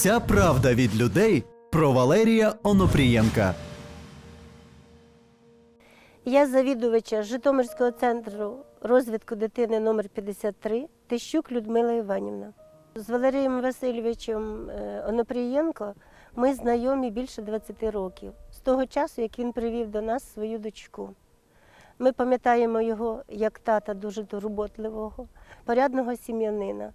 Вся правда від людей про Валерія Онопрієнка. Я завідувача Житомирського центру розвитку дитини номер 53 Тищук Людмила Іванівна. З Валерієм Васильовичем е, Онопрієнко ми знайомі більше 20 років, з того часу, як він привів до нас свою дочку. Ми пам'ятаємо його як тата дуже турботливого, порядного сім'янина,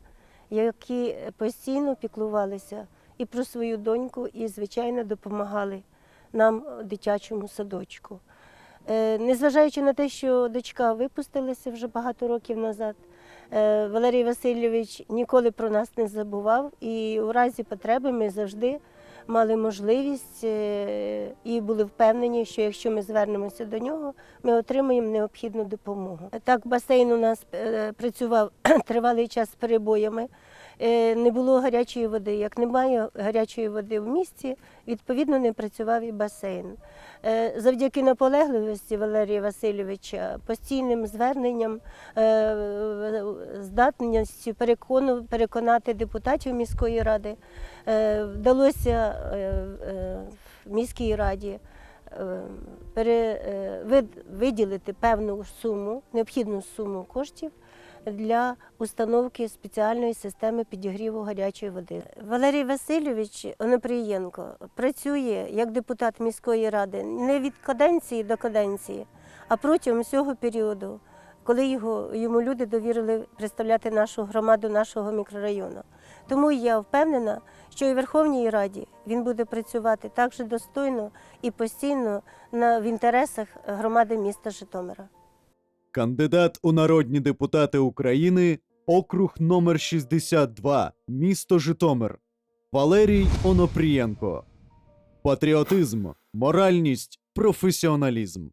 які постійно піклувалися і про свою доньку, і, звичайно, допомагали нам дитячому садочку. Е, Незважаючи на те, що дочка випустилася вже багато років назад, е, Валерій Васильович ніколи про нас не забував, і у разі потреби ми завжди мали можливість е, і були впевнені, що якщо ми звернемося до нього, ми отримаємо необхідну допомогу. Так, басейн у нас е, працював тривалий час з перебоями. Е, Не було гарячої води. Як немає гарячої води в місті, відповідно не працював і басейн. Е, Завдяки наполегливості Валерія Васильовича, постійним зверненням, е, здатністю переконати депутатів міської ради, вдалося в міській раді виділити певну суму, необхідну суму коштів для установки спеціальної системи підігріву гарячої води. Валерій Васильович Онопрієнко працює як депутат міської ради не від каденції до каденції, а протягом всього періоду, коли його, йому люди довірили представляти нашу громаду нашого мікрорайону. Тому я впевнена, що і в Верховній Раді він буде працювати так же достойно і постійно на, в інтересах громади міста Житомира. Кандидат у народні депутати України, округ номер 62, місто Житомир. Валерій Онопрієнко. Патріотизм, моральність, професіоналізм.